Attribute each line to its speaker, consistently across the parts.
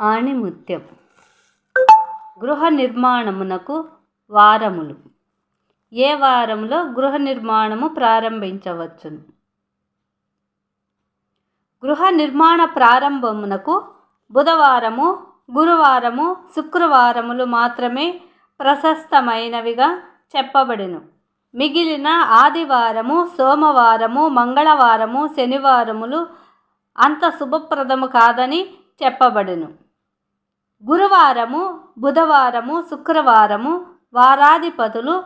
Speaker 1: ఆణిముత్యం. గృహ నిర్మాణమునకు వారములు. ఏ వారంలో గృహ నిర్మాణము ప్రారంభించవచ్చును? గృహ నిర్మాణ ప్రారంభమునకు బుధవారము గురువారము శుక్రవారములు మాత్రమే ప్రశస్తమైనవిగా చెప్పబడిను. మిగిలిన ఆదివారము సోమవారము మంగళవారము శనివారములు అంత శుభప్రదము కాదని చెప్పబడును. గురువారము బుధవారము శుక్రవారము వారాధిపతులు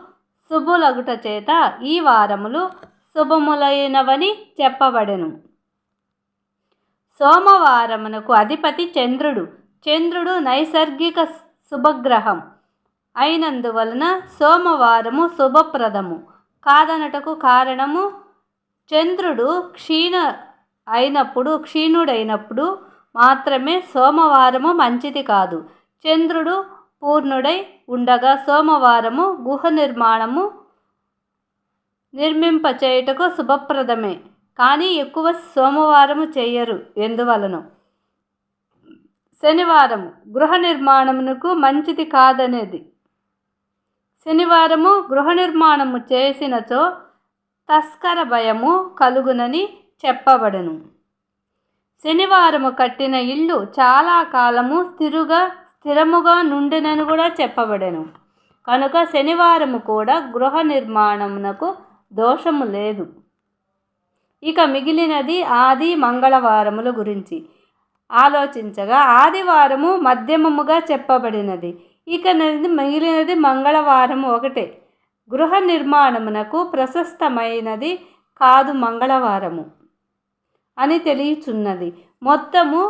Speaker 1: శుభులగుట చేత ఈ వారములు శుభములైనవని చెప్పబడెను. సోమవారమునకు అధిపతి చంద్రుడు. చంద్రుడు నైసర్గిక శుభగ్రహం. అయినందువలన సోమవారము శుభప్రదము. కాదనటకు కారణము చంద్రుడు క్షీణ అయినప్పుడు క్షీణుడైనప్పుడు మాత్రమే సోమవారము మంచిది కాదు. చంద్రుడు పూర్ణుడై ఉండగా సోమవారము గుహ నిర్మాణము నిర్మింపచేయుటకు శుభప్రదమే. కానీ ఎక్కువ సోమవారము చేయరు. ఎందువలన? శనివారం గృహ నిర్మాణమునకు మంచిది కాదనేది. శనివారము గృహ నిర్మాణము చేసినచో తస్కర భయము కలుగునని చెప్పబడను. శనివారము కట్టిన ఇల్లు చాలా కాలము స్థిరుగా స్థిరముగా నుండినని కూడా చెప్పబడెను. కనుక శనివారము కూడా గృహ నిర్మాణమునకు దోషము లేదు. ఇక మిగిలినది ఆది మంగళవారముల గురించి ఆలోచించగా ఆదివారము మధ్యమముగా చెప్పబడినది. ఇక మిగిలినది మంగళవారము ఒకటే. గృహ నిర్మాణమునకు ప్రశస్తమైనది కాదు మంగళవారము. అని తెలియచున్నది. మొత్తము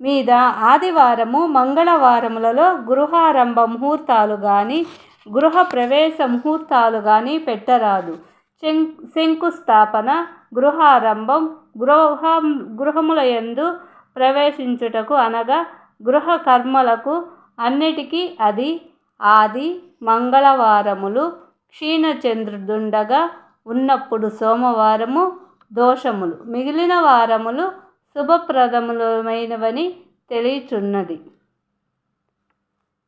Speaker 1: మీద ఆదివారము మంగళవారములలో గృహారంభ ముహూర్తాలు కానీ గృహ ప్రవేశ ముహూర్తాలు కానీ పెట్టరాదు. శం శంకుస్థాపన గృహారంభం గృహ గృహముల యందు ప్రవేశించుటకు అనగా గృహ కర్మలకు అన్నిటికీ అది ఆది మంగళవారములు క్షీణచంద్రుడుండగా ఉన్నప్పుడు సోమవారము దోషములు. మిగిలిన వారములు శుభప్రదములమైనవని తెలియచున్నది.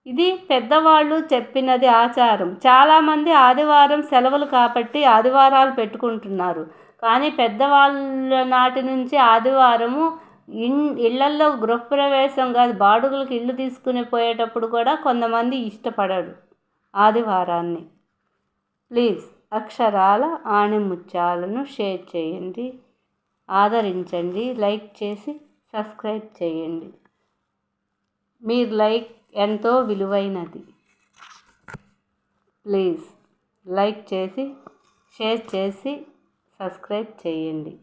Speaker 1: ఇది పెద్దవాళ్ళు చెప్పినది ఆచారం. చాలామంది ఆదివారం సెలవులు కాబట్టి ఆదివారాలు పెట్టుకుంటున్నారు. కానీ పెద్దవాళ్ళ నాటి నుంచి ఆదివారము ఇన్ ఇళ్ళల్లో గృహప్రవేశం కాదు బాడుగులకు ఇల్లు తీసుకుని పోయేటప్పుడు కూడా కొంతమంది ఇష్టపడరు ఆదివారాన్ని. ప్లీజ్. అక్షరాల ఆణిముత్యాలను షేర్ చేయండి. ఆదరించండి. లైక్ చేసి సబ్స్క్రైబ్ చేయండి. మీరు లైక్ ఎంతో విలువైనది. ప్లీజ్ లైక్ చేసి షేర్ చేసి సబ్స్క్రైబ్ చేయండి.